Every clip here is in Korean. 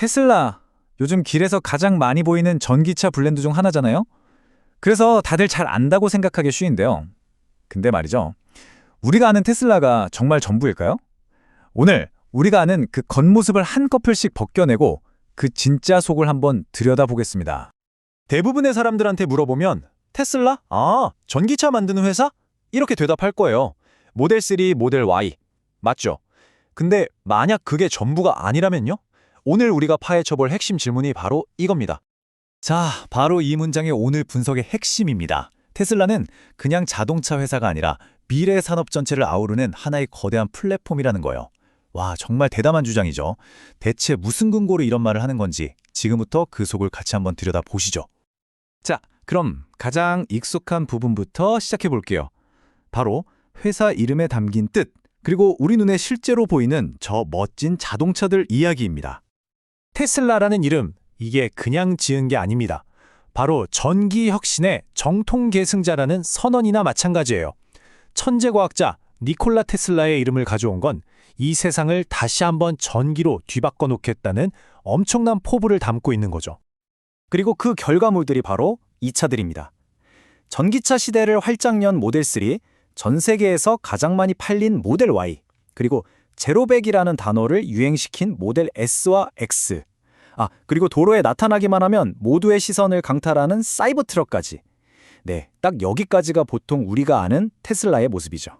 테슬라, 요즘 길에서 가장 많이 보이는 전기차 블렌드 중 하나잖아요? 그래서 다들 잘 안다고 생각하기 쉬운데요. 근데 말이죠. 우리가 아는 테슬라가 정말 전부일까요? 오늘 우리가 아는 그 겉모습을 한꺼풀씩 벗겨내고 그 진짜 속을 한번 들여다보겠습니다. 대부분의 사람들한테 물어보면 테슬라? 아, 전기차 만드는 회사? 이렇게 대답할 거예요. 모델 3, 모델 Y. 맞죠? 근데 만약 그게 전부가 아니라면요? 오늘 우리가 파헤쳐볼 핵심 질문이 바로 이겁니다. 자, 바로 이 문장의 오늘 분석의 핵심입니다. 테슬라는 그냥 자동차 회사가 아니라 미래 산업 전체를 아우르는 하나의 거대한 플랫폼이라는 거예요. 와, 정말 대담한 주장이죠. 대체 무슨 근거로 이런 말을 하는 건지 지금부터 그 속을 같이 한번 들여다 보시죠. 자, 그럼 가장 익숙한 부분부터 시작해 볼게요. 바로 회사 이름에 담긴 뜻, 그리고 우리 눈에 실제로 보이는 저 멋진 자동차들 이야기입니다. 테슬라라는 이름, 이게 그냥 지은 게 아닙니다. 바로 전기 혁신의 정통 계승자라는 선언이나 마찬가지예요. 천재 과학자 니콜라 테슬라의 이름을 가져온 건 이 세상을 다시 한번 전기로 뒤바꿔 놓겠다는 엄청난 포부를 담고 있는 거죠. 그리고 그 결과물들이 바로 이 차들입니다. 전기차 시대를 활짝 연 모델 3, 전 세계에서 가장 많이 팔린 모델 Y, 그리고 제로백이라는 단어를 유행시킨 모델 S와 X. 아, 그리고 도로에 나타나기만 하면 모두의 시선을 강탈하는 사이버 트럭까지. 네, 딱 여기까지가 보통 우리가 아는 테슬라의 모습이죠.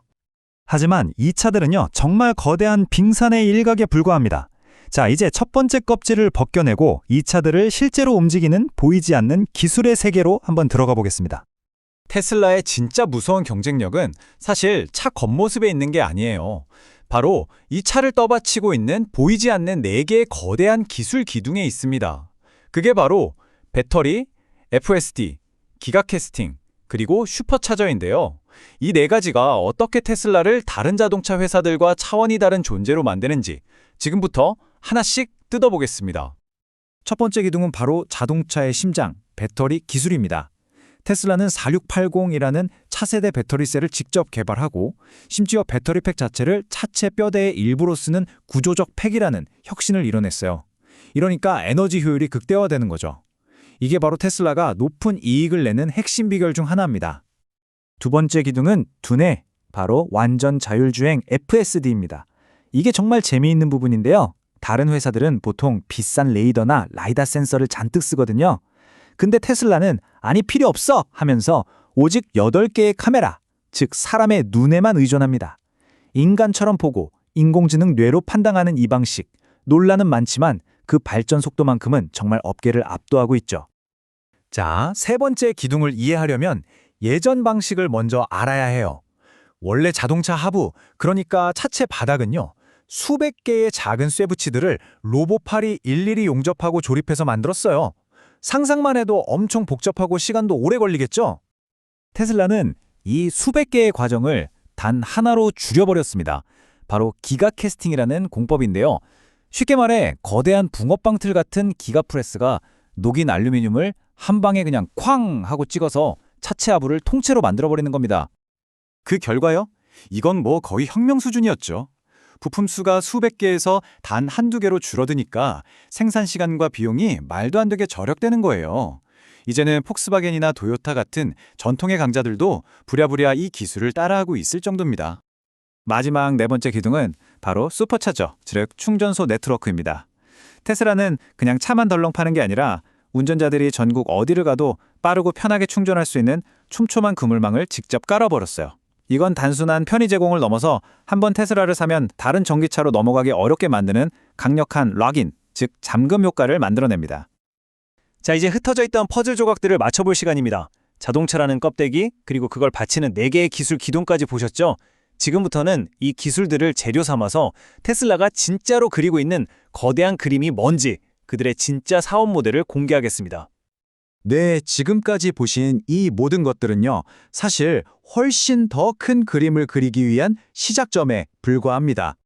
하지만 이 차들은요, 정말 거대한 빙산의 일각에 불과합니다. 자, 이제 첫 번째 껍질을 벗겨내고 이 차들을 실제로 움직이는 보이지 않는 기술의 세계로 한번 들어가 보겠습니다. 테슬라의 진짜 무서운 경쟁력은 사실 차 겉모습에 있는 게 아니에요. 바로 이 차를 떠받치고 있는 보이지 않는 네개의 거대한 기술 기둥에 있습니다. 그게 바로 배터리, FSD, 기가 캐스팅, 그리고 슈퍼차저인데요. 이 네 가지가 어떻게 테슬라를 다른 자동차 회사들과 차원이 다른 존재로 만드는지 지금부터 하나씩 뜯어보겠습니다. 첫 번째 기둥은 바로 자동차의 심장, 배터리 기술입니다. 테슬라는 4680이라는 차세대 배터리셀을 직접 개발하고 심지어 배터리팩 자체를 차체 뼈대의 일부로 쓰는 구조적 팩이라는 혁신을 이뤄냈어요. 이러니까 에너지 효율이 극대화되는 거죠. 이게 바로 테슬라가 높은 이익을 내는 핵심 비결 중 하나입니다. 두 번째 기둥은 두뇌, 바로 완전 자율주행 FSD입니다. 이게 정말 재미있는 부분인데요. 다른 회사들은 보통 비싼 레이더나 라이다 센서를 잔뜩 쓰거든요. 근데 테슬라는 아니 필요 없어 하면서 오직 8개의 카메라, 즉 사람의 눈에만 의존합니다. 인간처럼 보고 인공지능 뇌로 판단하는 이 방식, 논란은 많지만 그 발전 속도만큼은 정말 업계를 압도하고 있죠. 자, 세 번째 기둥을 이해하려면 예전 방식을 먼저 알아야 해요. 원래 자동차 하부, 그러니까 차체 바닥은요. 수백 개의 작은 쇠붙이들을 로봇팔이 일일이 용접하고 조립해서 만들었어요. 상상만 해도 엄청 복잡하고 시간도 오래 걸리겠죠? 테슬라는 이 수백 개의 과정을 단 하나로 줄여버렸습니다. 바로 기가 캐스팅이라는 공법인데요. 쉽게 말해 거대한 붕어빵 틀 같은 기가 프레스가 녹인 알루미늄을 한 방에 그냥 쾅 하고 찍어서 차체 하부를 통째로 만들어버리는 겁니다. 그 결과요? 이건 뭐 거의 혁명 수준이었죠. 부품 수가 수백 개에서 단 한두 개로 줄어드니까 생산 시간과 비용이 말도 안 되게 절약되는 거예요. 이제는 폭스바겐이나 도요타 같은 전통의 강자들도 부랴부랴 이 기술을 따라하고 있을 정도입니다. 마지막 네 번째 기둥은 바로 슈퍼차저, 즉 충전소 네트워크입니다. 테슬라는 그냥 차만 덜렁 파는 게 아니라 운전자들이 전국 어디를 가도 빠르고 편하게 충전할 수 있는 촘촘한 그물망을 직접 깔아버렸어요. 이건 단순한 편의 제공을 넘어서 한번 테슬라를 사면 다른 전기차로 넘어가기 어렵게 만드는 강력한 락인, 즉 잠금 효과를 만들어냅니다. 자, 이제 흩어져 있던 퍼즐 조각들을 맞춰볼 시간입니다. 자동차라는 껍데기, 그리고 그걸 받치는 4개의 기술 기둥까지 보셨죠? 지금부터는 이 기술들을 재료 삼아서 테슬라가 진짜로 그리고 있는 거대한 그림이 뭔지 그들의 진짜 사업 모델을 공개하겠습니다. 네, 지금까지 보신 이 모든 것들은요, 사실 훨씬 더 큰 그림을 그리기 위한 시작점에 불과합니다.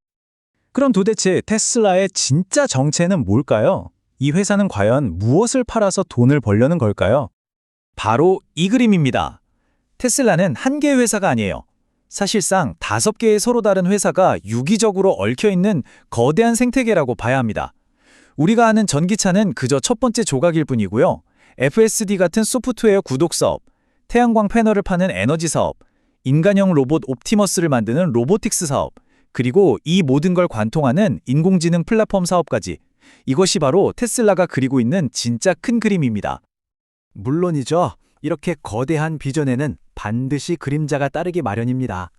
그럼 도대체 테슬라의 진짜 정체는 뭘까요? 이 회사는 과연 무엇을 팔아서 돈을 벌려는 걸까요? 바로 이 그림입니다. 테슬라는 한 개의 회사가 아니에요. 사실상 다섯 개의 서로 다른 회사가 유기적으로 얽혀 있는 거대한 생태계라고 봐야 합니다. 우리가 아는 전기차는 그저 첫 번째 조각일 뿐이고요. FSD 같은 소프트웨어 구독 사업, 태양광 패널을 파는 에너지 사업, 인간형 로봇 옵티머스를 만드는 로보틱스 사업, 그리고 이 모든 걸 관통하는 인공지능 플랫폼 사업까지 이것이 바로 테슬라가 그리고 있는 진짜 큰 그림입니다. 물론이죠. 이렇게 거대한 비전에는 반드시 그림자가 따르기 마련입니다.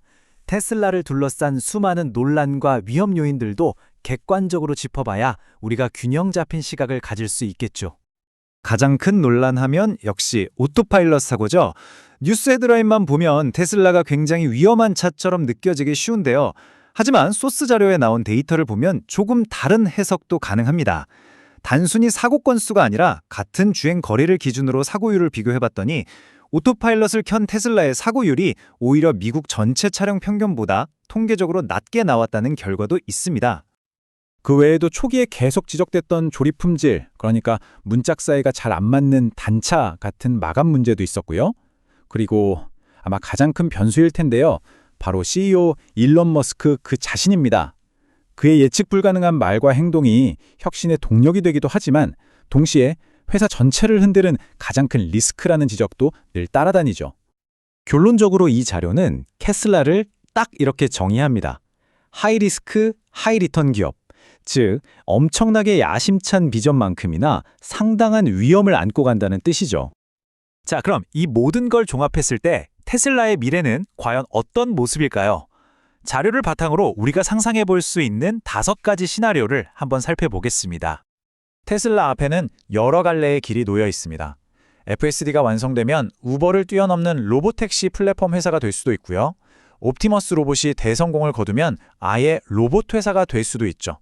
테슬라를 둘러싼 수많은 논란과 위험 요인들도 객관적으로 짚어봐야 우리가 균형 잡힌 시각을 가질 수 있겠죠. 가장 큰 논란하면 역시 오토파일럿 사고죠. 뉴스 헤드라인만 보면 테슬라가 굉장히 위험한 차처럼 느껴지기 쉬운데요. 하지만 소스 자료에 나온 데이터를 보면 조금 다른 해석도 가능합니다. 단순히 사고 건수가 아니라 같은 주행 거리를 기준으로 사고율을 비교해봤더니 오토파일럿을 켠 테슬라의 사고율이 오히려 미국 전체 차량 평균보다 통계적으로 낮게 나왔다는 결과도 있습니다. 그 외에도 초기에 계속 지적됐던 조립 품질, 그러니까 문짝 사이가 잘 안 맞는 단차 같은 마감 문제도 있었고요. 그리고 아마 가장 큰 변수일 텐데요. 바로 CEO 일론 머스크 그 자신입니다. 그의 예측 불가능한 말과 행동이 혁신의 동력이 되기도 하지만 동시에 회사 전체를 흔드는 가장 큰 리스크라는 지적도 늘 따라다니죠. 결론적으로 이 자료는 캐슬라를 딱 이렇게 정의합니다. 하이 리스크, 하이 리턴 기업. 즉, 엄청나게 야심찬 비전만큼이나 상당한 위험을 안고 간다는 뜻이죠. 자, 그럼 이 모든 걸 종합했을 때 테슬라의 미래는 과연 어떤 모습일까요? 자료를 바탕으로 우리가 상상해 볼 수 있는 다섯 가지 시나리오를 한번 살펴보겠습니다. 테슬라 앞에는 여러 갈래의 길이 놓여 있습니다. FSD가 완성되면 우버를 뛰어넘는 로보택시 플랫폼 회사가 될 수도 있고요. 옵티머스 로봇이 대성공을 거두면 아예 로봇 회사가 될 수도 있죠.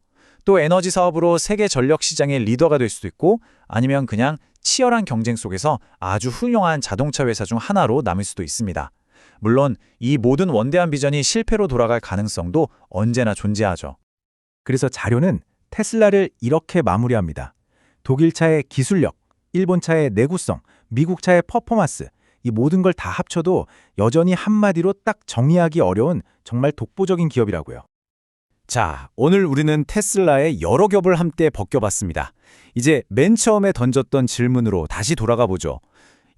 또 에너지 사업으로 세계 전력 시장의 리더가 될 수도 있고 아니면 그냥 치열한 경쟁 속에서 아주 훌륭한 자동차 회사 중 하나로 남을 수도 있습니다. 물론 이 모든 원대한 비전이 실패로 돌아갈 가능성도 언제나 존재하죠. 그래서 자료는 테슬라를 이렇게 마무리합니다. 독일 차의 기술력, 일본 차의 내구성, 미국 차의 퍼포먼스, 이 모든 걸 다 합쳐도 여전히 한마디로 딱 정의하기 어려운 정말 독보적인 기업이라고요. 자, 오늘 우리는 테슬라의 여러 겹을 함께 벗겨봤습니다. 이제 맨 처음에 던졌던 질문으로 다시 돌아가 보죠.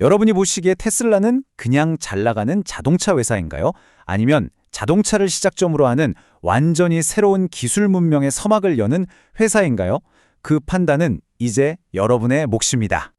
여러분이 보시기에 테슬라는 그냥 잘 나가는 자동차 회사인가요? 아니면 자동차를 시작점으로 하는 완전히 새로운 기술 문명의 서막을 여는 회사인가요? 그 판단은 이제 여러분의 몫입니다.